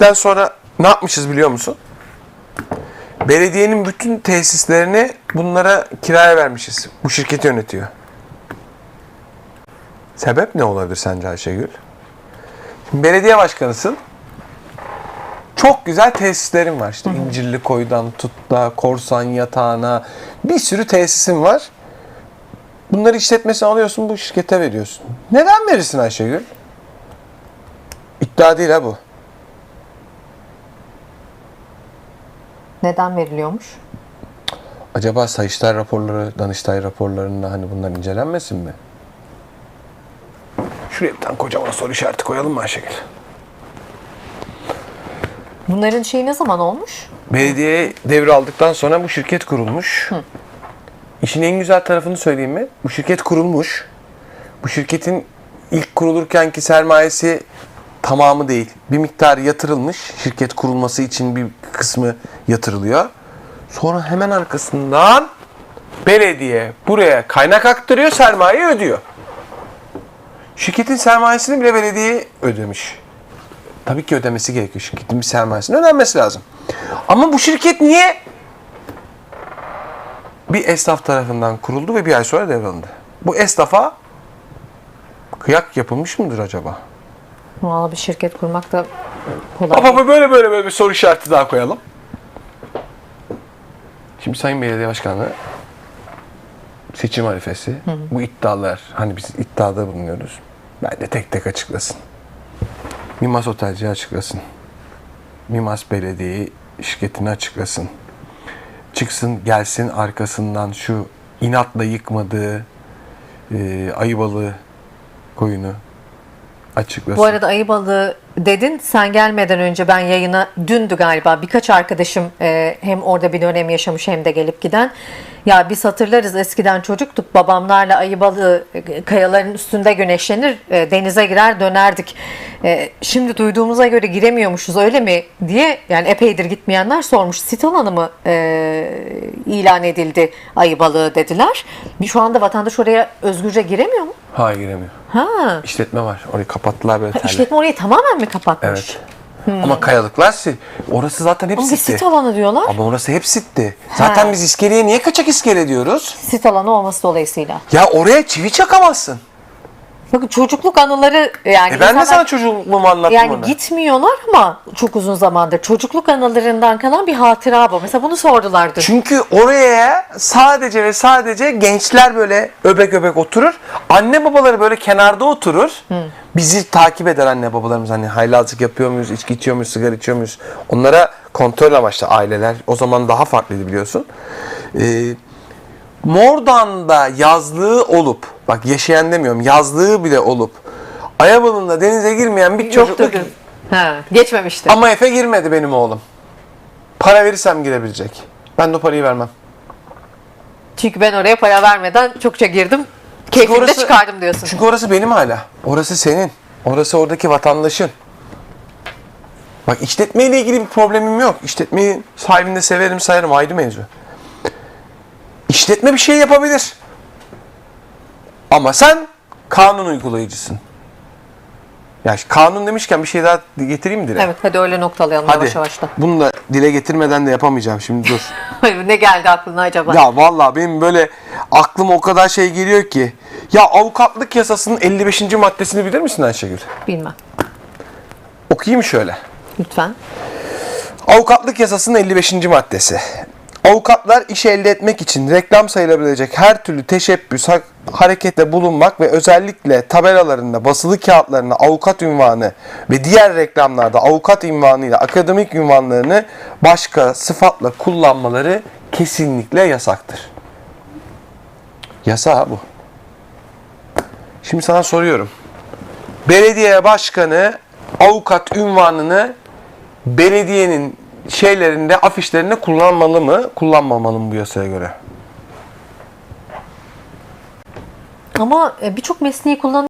Den sonra ne yapmışız biliyor musun? Belediyenin bütün tesislerini bunlara kiraya vermişiz. Bu şirket yönetiyor. Sebep ne olabilir sence Ayşegül? Şimdi belediye başkanısın. Çok güzel tesislerin var. İşte İncirli Koy'dan tut da Korsan Yatağı'na bir sürü tesisin var. Bunları işletmesine alıyorsun, bu şirkete veriyorsun. Neden verirsin Ayşegül? İddia değil ha bu. Neden veriliyormuş? Acaba Sayıştay raporları, Danıştay raporlarında hani bunlar incelenmesin mi? Şuraya bir tane kocaman soru işareti koyalım mı Ayşegül? Bunların şeyi ne zaman olmuş? Belediye devraldıktan sonra bu şirket kurulmuş. İşin en güzel tarafını söyleyeyim mi? Bu şirket kurulmuş. Bu şirketin ilk kurulurkenki sermayesi tamamı değil. Bir miktar yatırılmış. Şirket kurulması için bir kısmı yatırılıyor. Sonra hemen arkasından belediye buraya kaynak aktarıyor, sermaye ödüyor. Şirketin sermayesini bile belediye ödemiş. Tabii ki ödemesi gerekiyor. Şirketin bir sermayesini ödenmesi lazım. Ama bu şirket niye bir esnaf tarafından kuruldu ve bir ay sonra devralındı? Bu esnafa kıyak yapılmış mıdır acaba? Valla bir şirket kurmak da kolay. Değil. böyle böyle böyle bir soru işareti daha koyalım. Şimdi Sayın Belediye Başkanı seçim harifesi. Bu iddialar hani biz iddiada bulunuyoruz. Bence tek tek açıklasın. Mimas Otelci açıklasın. Mimas Belediye şirketini açıklasın. Çıksın gelsin arkasından şu inatla yıkmadığı e, Ayıbalı koyunu açıklasın. Bu arada ayı balığı dedin. Sen gelmeden önce ben yayına dündü galiba birkaç arkadaşım e, hem orada bir dönem yaşamış hem de gelip giden. Ya biz hatırlarız eskiden çocuktuk babamlarla ayı balığı e, kayaların üstünde güneşlenir e, denize girer dönerdik. E, şimdi duyduğumuza göre giremiyormuşuz öyle mi diye yani epeydir gitmeyenler sormuş. Sit alanı mı e, ilan edildi ayı balığı dediler. Şu anda vatandaş oraya özgürce giremiyor mu? Hayır giremiyor. Ha. İşletme var. Orayı kapattılar böyle terle. İşletme orayı tamamen mi kapatmış? Evet. Ama kayalıklar sil. Orası zaten hep Ama sitti. sit alanı diyorlar. Ama orası hep sitti. Zaten Ha. biz iskeleye niye kaçak iskele diyoruz? Sit alanı olması dolayısıyla. Ya oraya çivi çakamazsın. Bakın çocukluk anıları yani E ben de sana çocukluğumu anlattım yani orada. gitmiyorlar ama çok uzun zamandır çocukluk anılarından kalan bir hatıra bu. Mesela bunu sordular dün. Çünkü oraya sadece ve sadece gençler böyle öbek öbek oturur. Anne babaları böyle kenarda oturur. Bizi takip eder anne babalarımız. Hani haylazlık yapıyor muyuz, içki içiyor muyuz, sigara içiyor muyuz? Onlara kontrol amaçlı aileler. O zaman daha farklıydı biliyorsun. Ee, Mordan'da yazlığı olup, bak yaşayan demiyorum, yazlığı bile olup Ayabalı'nda denize girmeyen bir çocuk Yoktu dün. Ha, geçmemişti. ama Efe girmedi benim oğlum. Para verirsem girebilecek. Ben de o parayı vermem. Çünkü ben oraya para vermeden çokça girdim. Keyfini de orası- çıkardım diyorsun. Çünkü orası benim hala. Orası senin. Orası oradaki vatandaşın. Bak işletmeyle ilgili bir problemim yok. İşletmeyi sahibini de severim sayarım ayrı mevzu. İşletme bir şey yapabilir. Ama sen kanun uygulayıcısın. Ya kanun demişken bir şey daha getireyim mi dile? Evet hadi öyle noktalayalım Hadi. yavaş yavaş da. Bunu da dile getirmeden de yapamayacağım şimdi dur. ne geldi aklına acaba? Ya vallahi benim böyle aklıma o kadar şey geliyor ki. Ya avukatlık yasasının 55. maddesini bilir misin Ayşegül? Bilmem. Okuyayım şöyle. Lütfen. Avukatlık yasasının 55. maddesi. Avukatlar iş elde etmek için reklam sayılabilecek her türlü teşebbüs, ha- harekette bulunmak ve özellikle tabelalarında, basılı kağıtlarında avukat ünvanı ve diğer reklamlarda avukat ünvanıyla akademik ünvanlarını başka sıfatla kullanmaları kesinlikle yasaktır. Yasa bu. Şimdi sana soruyorum. Belediye başkanı avukat ünvanını belediyenin şeylerinde, afişlerinde kullanmalı mı, kullanmamalı mı bu yasaya göre? Ama e, birçok mesleği kullan